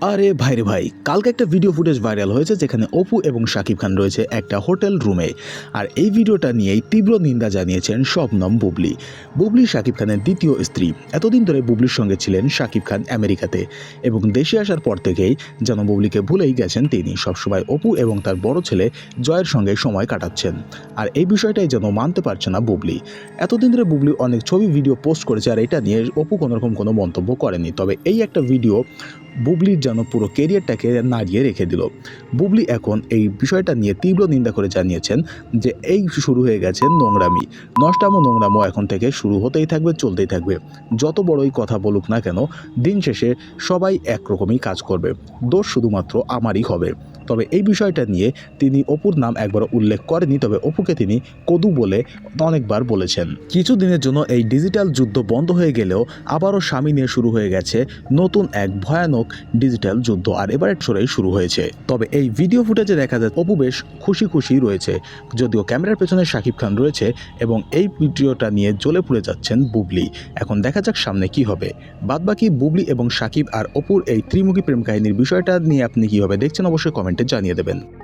আরে ভাই রে ভাই কালকে একটা ভিডিও ফুটেজ ভাইরাল হয়েছে যেখানে অপু এবং শাকিব খান রয়েছে একটা হোটেল রুমে আর এই ভিডিওটা নিয়েই তীব্র নিন্দা জানিয়েছেন শবনম বুবলি। বুবলি শাকিব খানের দ্বিতীয় স্ত্রী। এতদিন ধরে বুবলির সঙ্গে ছিলেন শাকিব খান আমেরিকাতে। এবং দেশে আসার পর থেকেই যেন বুবলিকে ভুলেই গেছেন তিনি। সবসময় অপু এবং তার বড় ছেলে জয়ের সঙ্গে সময় কাটাচ্ছেন। আর এই বিষয়টাই যেন মানতে পারছে না বুবলি। এতদিন ধরে বুবলি অনেক ছবি ভিডিও পোস্ট করেছে আর এটা নিয়ে অপু কোনোরকম কোনো মন্তব্য করেনি। তবে এই একটা ভিডিও বুবলির যেন পুরো কেরিয়ারটাকে নাড়িয়ে রেখে দিল। বুবলি এখন এই বিষয়টা নিয়ে তীব্র নিন্দা করে জানিয়েছেন যে এই শুরু হয়ে গেছে নোংরামি। নষ্টামো নোংরামো এখন থেকে শুরু হতেই থাকবে, চলতেই থাকবে। যত বড়ই কথা বলুক না কেন, দিন শেষে সবাই একরকমই কাজ করবে। দোষ শুধুমাত্র আমারই হবে। তবে এই বিষয়টা নিয়ে তিনি অপুর নাম একবার উল্লেখ করেনি তবে অপুকে তিনি কদু বলে অনেকবার বলেছেন। কিছুদিনের জন্য এই ডিজিটাল যুদ্ধ বন্ধ হয়ে গেলেও আবারও স্বামী নিয়ে শুরু হয়ে গেছে নতুন এক ভয়ানক ডিজিটাল যুদ্ধ আর এবারের সরেই শুরু হয়েছে। তবে এই ভিডিও ফুটেজে দেখা যায়, অপু বেশ খুশি খুশি রয়েছে। যদিও ক্যামেরার পেছনে শাকিব খান রয়েছে এবং এই ভিডিওটা নিয়ে জ্বলে পুড়ে যাচ্ছেন বুবলি। এখন দেখা যাক সামনে কি হবে। বাদবাকি বুবলি এবং শাকিব আর অপুর এই ত্রিমুখী প্রেম কাহিনীর বিষয়টা নিয়ে আপনি কীভাবে দেখছেন, অবশ্যই কমেন্টে জানিয়ে দেবেন।